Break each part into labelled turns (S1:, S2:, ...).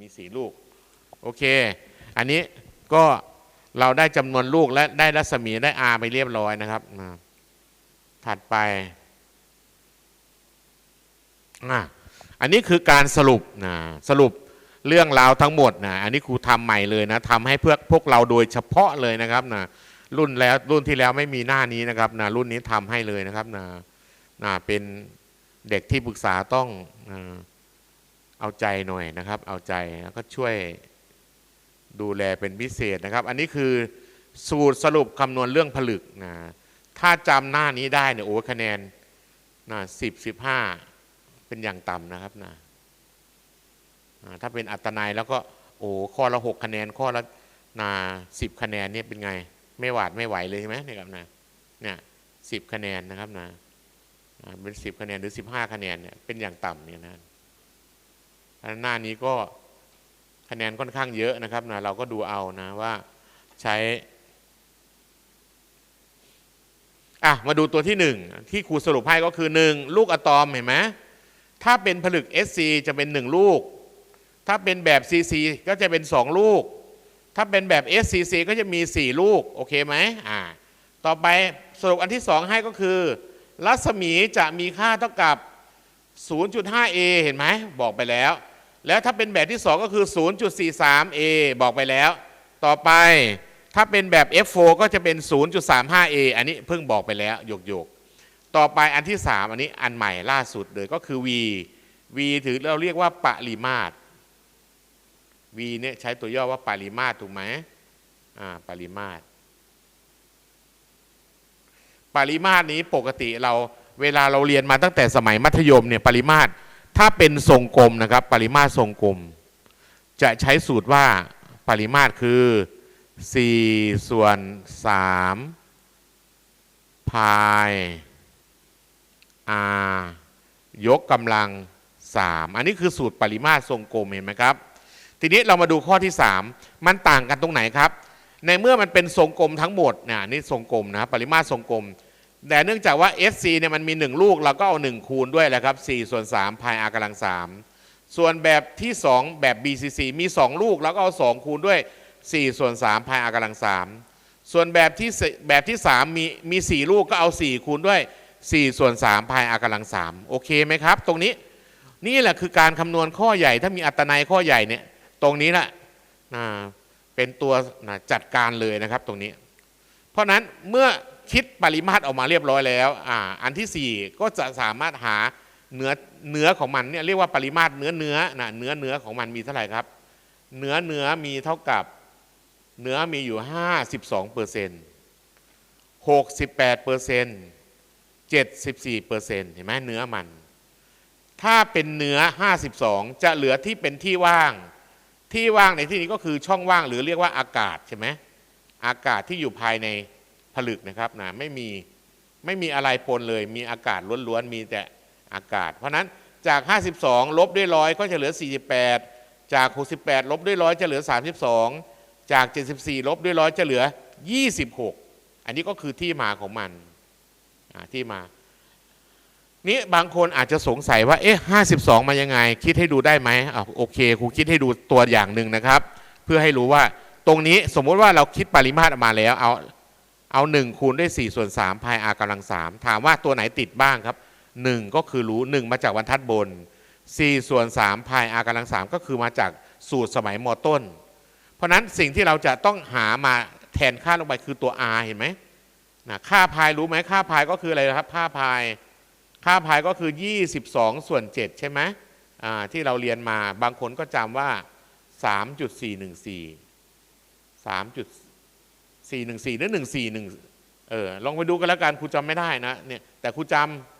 S1: มีสี่ลูก โอเค อันนี้ก็เราได้จำนวนลูกและได้รัศมีได้ r ไปเรียบร้อยนะครับ ถัดไปอันนี้คือการสรุปนะสรุปเรื่องราวทั้งหมดนะอันนี้ครูทำใหม่เลยนะทำให้เพื่อพวกเราโดยเฉพาะเลยนะครับนะรุ่นแล้วรุ่นที่แล้วไม่มีหน้านี้นะครับนะรุ่นนี้ทำให้เลยนะครับนะนะเป็นเด็กที่ปรึกษาต้องนะ เอาใจหน่อยนะครับ เอาใจแล้วก็ช่วยดูแลเป็นพิเศษนะครับ อันนี้คือสูตรสรุปคำนวณเรื่องผลึกนะถ้าจำหน้านี้ได้เนี่ยโอ้คะแนนนะสิบสิบห้าเป็นอย่างต่ำนะครับนะถ้าเป็นอัตนายแล้วก็โอ้ข้อละหกคะแนนข้อละนาสิบคะแนนเนี่ยเป็นไง ไม่หวาดไม่ไหวเลยใช่ไหมเนี่ยครับนะเนี่ยสิบคะแนนนะครับนะเป็นสิบคะแนนหรือสิบห้าคะแนนเนี่ยเป็นอย่างต่ำเนี่ยนะอัน หน้านี้ก็คะแนนค่อนข้างเยอะนะครับนะเราก็ดูเอานะว่าใช้อะมาดูตัวที่หนึ่งที่ครูสรุปให้ก็คือหนึ่งลูกอะตอมเห็นไหมถ้าเป็นผลึก SC จะเป็นหนึ่งลูก ถ้าเป็นแบบ CC ก็จะเป็น 2 ลูก ถ้าเป็นแบบ SCC ก็จะมี 4 ลูก โอเคไหมอ่าต่อไปสรุปอันที่ 2 ให้ก็คือ รัศมีจะมีค่าเท่ากับ 0.5a เห็นไหมบอกไปแล้ว แล้วถ้าเป็นแบบที่ 2 ก็คือ 0.43a บอกไปแล้ว ต่อไปถ้าเป็นแบบ F4 ก็จะเป็น 0.35a อันนี้เพิ่งบอกไปแล้วโยกโยกต่อไปอันที่ 3 อันนี้อันใหม่ล่าสุดเลยก็คือ v v ถือเราเรียกว่าปริมาตร v เนี่ยใช้ตัวย่อว่าปริมาตรถูกไหมอ่าปริมาตร ปริมาตรนี้ปกติเราเวลาเราเรียนมาตั้งแต่สมัยมัธยมเนี่ยปริมาตร ถ้าเป็นทรงกลมนะครับ ปริมาตรทรงกลม จะใช้สูตรว่าปริมาตรคือ 4 ส่วน 3 พาย r ยกกำลัง 3 อันนี้คือสูตรปริมาตรทรงกลมเห็นไหมครับ ทีนี้เรามาดูข้อที่ 3 มันต่างกันตรงไหนครับ ในเมื่อมันเป็นทรงกลมทั้งหมดนะนี่ทรงกลมนะปริมาตรทรงกลม แต่เนื่องจากว่า SC เนี่ยมันมี 1 ลูกเราก็เอา 1 คูณด้วยแหละครับ4ส่วน3พาย r กำลัง 3 ส่วนแบบที่ 2 แบบ BCC มี 2 ลูกแล้วก็เอา 2 คูณด้วย 4 ส่วน3พาย r กำลัง 3 ส่วนแบบที่แบบที่ 3 มีมี 4 ลูกก็เอา 4 คูณด้วย 4 ส่วน3พาย r กำลัง 3 โอเคไหมครับ ตรงนี้นี่แหละคือการคำนวณข้อใหญ่ถ้ามีอัตนัยข้อใหญ่เนี่ยตรงนี้แหละนะเป็นตัวจัดการเลยนะครับตรงนี้ เพราะนั้นเมื่อ คิดปริมาตรออกมาเรียบร้อยแล้วอ่าอันที่ 4 ก็จะสามารถหาเนื้อเนื้อของมันเนี่ยเรียกว่าปริมาตรเนื้อเนื้อนะเนื้อเนื้อของมันมีเท่าไหร่ครับ เนื้อเนื้อมีเท่ากับเนื้อมีอยู่ 52เปอร์เซ็นต์68เปอร์เซ็นต์74เปอร์เซ็นต์เห็นไหมเนื้อมัน ถ้าเป็นเนื้อ 52 จะเหลือที่เป็นที่ว่าง ที่ว่างในที่นี้ก็คือช่องว่างหรือเรียกว่าอากาศใช่ไหมอากาศที่อยู่ภายใน ผลึกนะครับนะไม่มีไม่มีอะไรปนเลย มีอากาศล้วนๆมีแต่อากาศ เพราะนั้นจาก 52 ลบด้วยร้อยก็จะเหลือ 48 จาก 68 ลบด้วยร้อยจะเหลือ 32 จาก 74 ลบด้วยร้อยจะเหลือ 26 อันนี้ก็คือที่มาของมันที่มา นี่บางคนอาจจะสงสัยว่าเอ๊ะห้าสิบสองมายังไง คิดให้ดูได้ไหมอะโอเคครูคิดให้ดูตัวอย่างหนึ่งนะครับ เพื่อให้รู้ว่าตรงนี้สมมติว่าเราคิดปริมาตรออกมาแล้วเอา เอาหนึ่งคูณด้วยสี่ส่วนสามพายอากำลังสามถามว่าตัวไหนติดบ้างครับหนึ่งก็คือรู้หนึ่งมาจากบรรทัดบนสี่ส่วนสามพายอากำลังสามก็คือมาจากสูตรสมัยมต้น เพราะนั้นสิ่งที่เราจะต้องหามาแทนค่าลงไปคือตัว r เห็นไหมนะค่าพายรู้ไหมค่าพายก็คืออะไรนะครับ ค่าพาย ค่าพายก็คือ 22 ส่วน 7 ใช่ไหมที่เราเรียนมาบางคนก็จำว่า 3.414 3.414หรือ141เออลองไปดูกันแล้วกันครูจำไม่ได้นะเนี่ยแต่ครูจ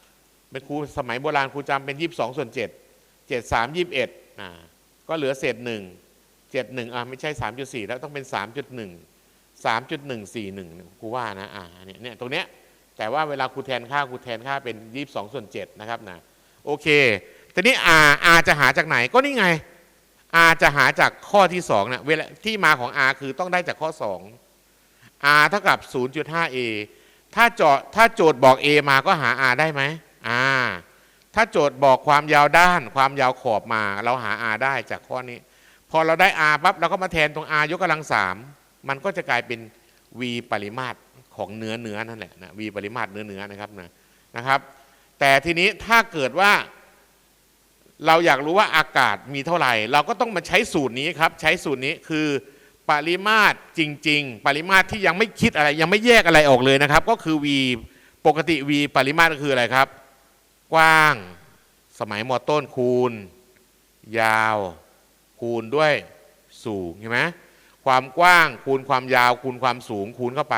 S1: ำเป็นครูสมัยโบราณครูจำเป็น22ส่วน7 7 3 21อ่าก็เหลือเศษ1 7 1อ่าไม่ใช่3.4แล้วต้องเป็น3.1 3.141ครูว่านะอ่าเนี่ยเนี่ยตรงเนี้ยแต่ว่าเวลาครูแทนค่าครูแทนค่าเป็น22ส่วน7นะครับนะโอเคทีนี้ r r จะหาจากไหนก็นี่ไง r จะหาจากข้อที่2นะเวลาที่มาของ r คือต้องได้จากข้อ2 r เท่ากับ 0.5a ถ้าโจทย์ถ้าโจทย์บอก a มาก็หา r ได้ไหม r ถ้าโจทย์บอกความยาวด้าน ความยาวขอบมา เราหา r ได้จากข้อนี้พพอเราได้ r ปั๊บเราก็มาแทนตรง r ยกกำลังสามมันก็จะกลายเป็น v ปริมาตรของเนื้อเนื้อนั่นแหละนะ v ปริมาตรเนื้อเนื้อนะครับนะนะครับ แต่ทีนี้ถ้าเกิดว่า เราอยากรู้ว่าอากาศมีเท่าไหร่ เราก็ต้องมาใช้สูตรนี้ครับ ใช้สูตรนี้คือ ปริมาตรจริง ๆ ปริมาตรที่ยังไม่คิดอะไรยังไม่แยกอะไรออกเลยนะครับ ก็คือ v ปกติ v ปริมาตรก็คืออะไรครับ กว้าง สมัยมอต้นคูณ ยาว คูณด้วยสูงเห็นไหมความกว้างคูณความยาว คูณความสูงคูณเข้าไป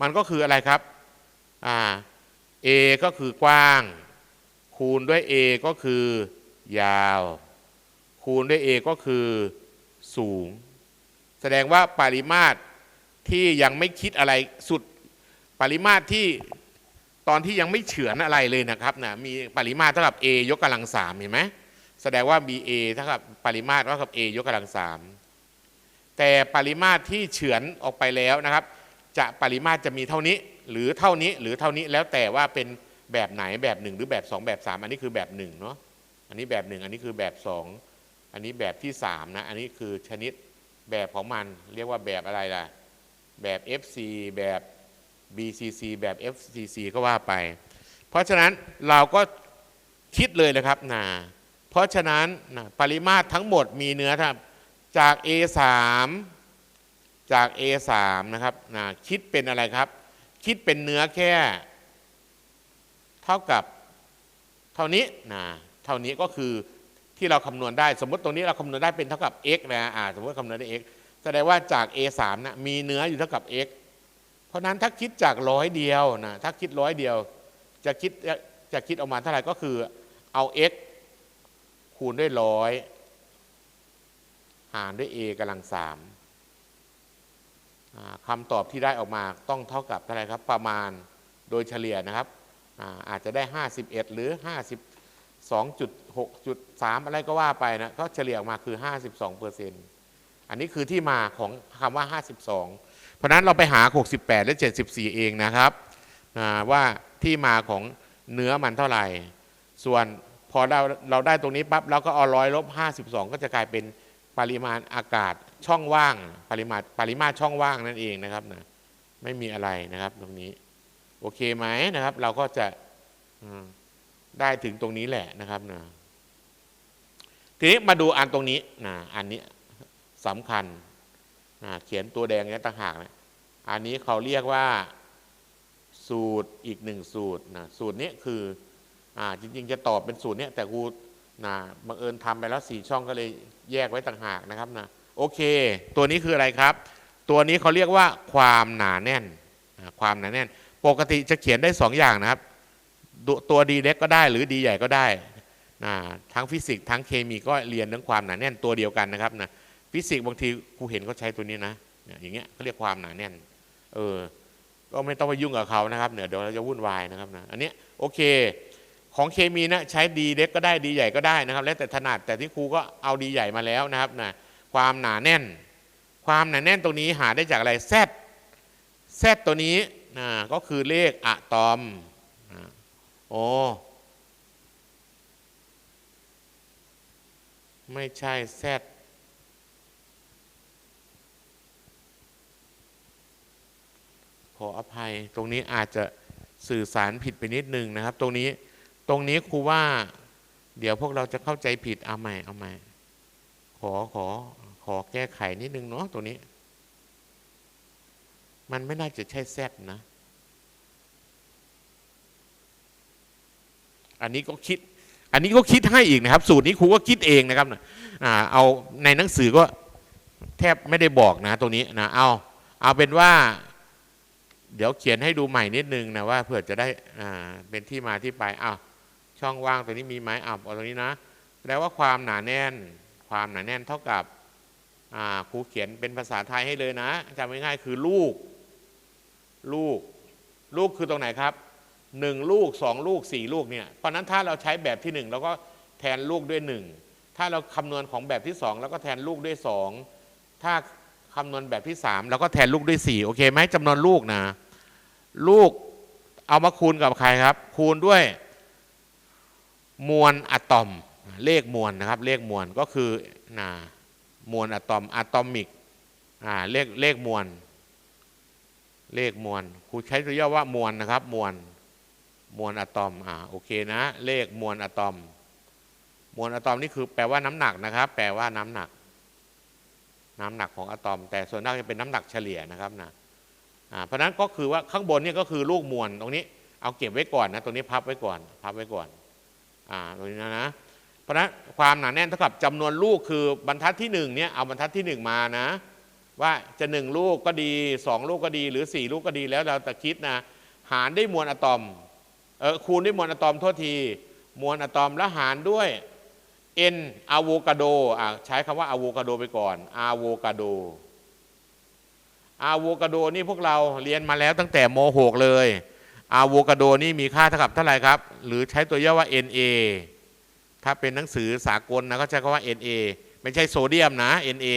S1: มันก็คืออะไรครับอ่า a ก็คือกว้าง คูณด้วย a ก็คือยาว คูณด้วย a ก็คือสูง แสดงว่าปริมาตรที่ยังไม่คิดอะไรสุดปริมาตรที่ตอนที่ยังไม่เฉือนอะไรเลยนะครับนะมีปริมาตรเท่ากับ a ยกกำลังสามเห็นไหมแสดงว่า b a เท่ากับปริมาตรเท่ากับ a ยกกำลังสามแต่ปริมาตรที่เฉือนออกไปแล้วนะครับ จะปริมาตรจะมีเท่านี้ หรือเท่านี้หรือเท่านี้แล้วแต่ว่าเป็นแบบไหนแบบหนึ่งหรือแบบสองแบบสามอันนี้คือแบบหนึ่งเนาะอันนี้แบบหนึ่งอันนี้คือแบบสองอันนี้แบบที่สามนะอันนี้คือชนิด แบบของมัน เรียกว่าแบบอะไรล่ะ แบบ FC แบบ BCC แบบ FCC ก็ว่าไป เพราะฉะนั้นเราก็คิดเลยนะครับนะเพราะฉะนั้นนะปริมาตรทั้งหมดมีเนื้อทั้งจาก A3 จาก A3 นะครับนะคิดเป็นอะไรครับ คิดเป็นเนื้อแค่ เท่ากับเท่านี้นะเท่านี้ก็คือ ที่เราคำนวณได้ สมมติตรงนี้เราคำนวณได้เป็นเท่ากับ x นะอ่าสมมติคำนวณได้ x แสดงว่าจาก A3 นะมีเนื้ออยู่เท่ากับ x เพราะนั้นถ้าคิดจากร้อยเดียวนะถ้าคิดร้อยเดียว จะคิดจะคิดออกมาเท่าไหร่ก็คือเอา x คูณด้วยร้อยหารด้วย a กำลังสามคำตอบที่ได้ออกมาต้องเท่ากับเท่าไหร่ครับประมาณโดยเฉลี่ยนะครับอาอาจจะได้ 51 หรือ 2.6.3 อะไรก็ว่าไปนะก็เฉลี่ยออกมาคือ 52เปอร์เซ็นต์อันนี้คือที่มาของคำว่า 52 เพราะนั้นเราไปหา 68 และ 74 เองนะครับว่าที่มาของเนื้อมันเท่าไหร่ ส่วนพอเราเราได้ตรงนี้ปั๊บเราก็เอาร้อยลบ52 ก็จะกลายเป็นปริมาณอากาศช่องว่าง ปริมาณปริมาตรช่องว่างนั่นเองนะครับนะไม่มีอะไรนะครับตรงนี้ โอเคไหมนะครับ เราก็จะอืม ได้ถึงตรงนี้แหละนะครับนะทีนี้มาดูอันตรงนี้นะอันนี้สำคัญนะเขียนตัวแดงเนี้ยต่างหากนะอันนี้เขาเรียกว่าสูตรอีกหนึ่งสูตรนะสูตรนี้คืออ่าจริง ๆ จะตอบเป็นสูตรนี้แต่กูนะบังเอิญทำไปแล้วสี่ช่องก็เลยแยกไว้ต่างหากนะครับนะโอเค ตัวนี้คืออะไรครับ ตัวนี้เขาเรียกว่าความหนาแน่น ความหนาแน่น ปกติจะเขียนได้สองอย่างนะครับ ตัวตัวดีเล็กก็ได้ หรือดีใหญ่ก็ได้นะทั้งฟิสิกส์ทั้งเคมีก็เรียนเรื่องความหนาแน่นตัวเดียวกันนะครับนะฟิสิกส์บางทีครูเห็นเขาใช้ตัวนี้นะเนี่ยอย่างเงี้ยเขาเรียกความหนาแน่น เออ ก็ไม่ต้องไปยุ่งกับเขานะครับเนี่ยเดี๋ยวเราจะวุ่นวายนะครับนะอันเนี้ยโอเค ของเคมีนะใช้ดีเล็กก็ได้ดีใหญ่ก็ได้นะครับ แล้วแต่ถนัดแต่ที่ครูก็เอาดีใหญ่มาแล้วนะครับนะความหนาแน่น ความหนาแน่นตรงนี้หาได้จากอะไรแซดแซดตัวนี้นะก็คือเลขอะตอม โอ้ไม่ใช่แซดขออภัย ตรงนี้อาจจะสื่อสารผิดไปนิดนึงนะครับ ตรงนี้ ตรงนี้ครูว่า เดี๋ยวพวกเราจะเข้าใจผิด เอาใหม่ เอาใหม่ ขอ ขอ ขอแก้ไขนิดนึงเนาะตัวนี้ มันไม่น่าจะใช่แซดนะ อันนี้ก็คิด อันนี้ก็คิดให้อีกนะครับ สูตรนี้ครูก็คิดเองนะครับอ่าเอาในหนังสือก็แทบไม่ได้บอกนะ ตรงนี้นะเอาเอาเป็นว่า เดี๋ยวเขียนให้ดูใหม่นิดนึงนะว่าเผื่อจะได้อ่าเป็นที่มาที่ไปอ้าวช่องว่างตัวนี้มีไหมอ้าวเอาตรงนี้นะแปลว่าความหนาแน่น ความหนาแน่นเท่ากับครูเขียนเป็นภาษาไทยให้เลยนะจำง่ายๆคือลูก ลูก ลูกคือตรงไหนครับ หนึ่งลูกสองลูกสี่ลูกเนี่ยเพราะนั้นถ้าเราใช้แบบที่หนึ่งเราก็แทนลูกด้วยหนึ่งถ้าเราคำนวณของแบบที่สองเราก็แทนลูกด้วยสองถ้าคำนวณแบบที่สามเราก็แทนลูกด้วยสี่โอเคไหมจำนวนลูกนะ ลูกเอามาคูณกับใครครับ คูณด้วย มวลอะตอม เลขมวลนะครับ เลขมวลก็คือนะมวลอะตอมอะตอมิกอ่าเลขเลขมวลเลขมวลครูใช้ตัวย่อว่ามวลนะครับ มวล มวลอะตอมอ่าโอเคนะ เลขมวลอะตอม มวลอะตอมนี่คือแปลว่าน้ำหนักนะครับ แปลว่าน้ำหนัก น้ำหนักของอะตอม แต่ส่วนมากจะเป็นน้ำหนักเฉลี่ยนะครับนะอ่าเพราะนั้นก็คือว่าข้างบนนี่ก็คือลูกมวลตรงนี้ เอาเก็บไว้ก่อนนะตรงนี้พับไว้ก่อน พับไว้ก่อนอ่าตรงนี้นะนะเพราะนั้นความหนาแน่นเท่ากับจำนวนลูกคือบรรทัดที่หนึ่งเนี่ยเอาบรรทัดที่หนึ่งมานะ ว่าจะหนึ่งลูกก็ดีสองลูกก็ดี หรือสี่ลูกก็ดีแล้วเราแต่คิดนะหารด้วยมวลอะตอม ออคูณด้วยมวลอะตอมทั่วที มวลอะตอมและหารด้วย n อะโวคาโดใช้คำว่าอะโวคาโดไปก่อนอะโวคาโดอะโวคาโดนี่พวกเราเรียนมาแล้วตั้งแต่โมหกเลยอะโวคาโดนี่มีค่าเท่ากับเท่าไหร่ครับ หรือใช้ตัวย่อว่า Na ถ้าเป็นหนังสือสากลนะก็ใช้คำว่า Na ไม่ใช่โซเดียมนะ Na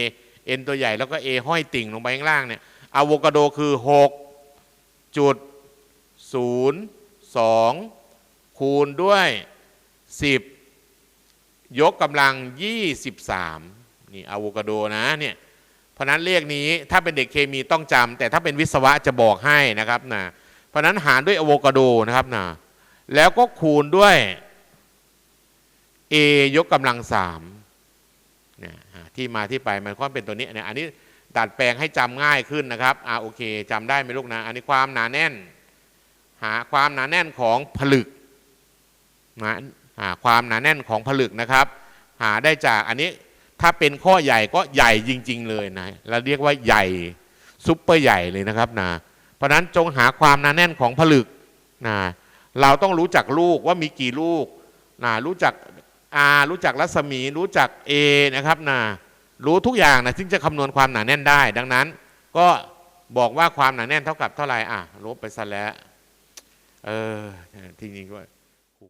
S1: N ตัวใหญ่แล้วก็ A ห้อยติ่งลงไปข้างล่างเนี่ยอะโวคาโดคือ 6.0 2 คูณด้วย 10 ยกกำลัง 23 นี่อะโวคาโดนะเนี่ยเพราะนั้นเลขนี้ถ้าเป็นเด็กเคมีต้องจำแต่ถ้าเป็นวิศวะจะบอกให้นะครับนะเพราะนั้นหารด้วยอะโวคาโดนะครับนะแล้วก็คูณด้วย a ยกกำลัง3เนี่ยที่มาที่ไปมันก็เป็นตัวนี้เนี่ยอันนี้ดัดแปลงให้จำง่ายขึ้นนะครับอ่าโอเคจำได้ไหมลูกนะ อันนี้ความหนาแน่น หาความหนาแน่นของผลึกนะหาความหนาแน่นของผลึกนะครับ หาได้จากอันนี้ถ้าเป็นข้อใหญ่ก็ใหญ่จริง ๆ เลยนะเราเรียกว่าใหญ่ซุปเปอร์ใหญ่เลยนะครับนะเพราะนั้นจงหาความหนาแน่นของผลึกนะเราต้องรู้จักลูกว่ามีกี่ลูกนะรู้จัก R รู้จักรัศมี รู้จัก A นะครับนะรู้ทุกอย่างนะซึ่งจะคำนวณความหนาแน่นได้ ดังนั้น ก็บอกว่าความหนาแน่นเท่ากับเท่าไหร่อะลบไปซะแล้ว เออที่จริงว่า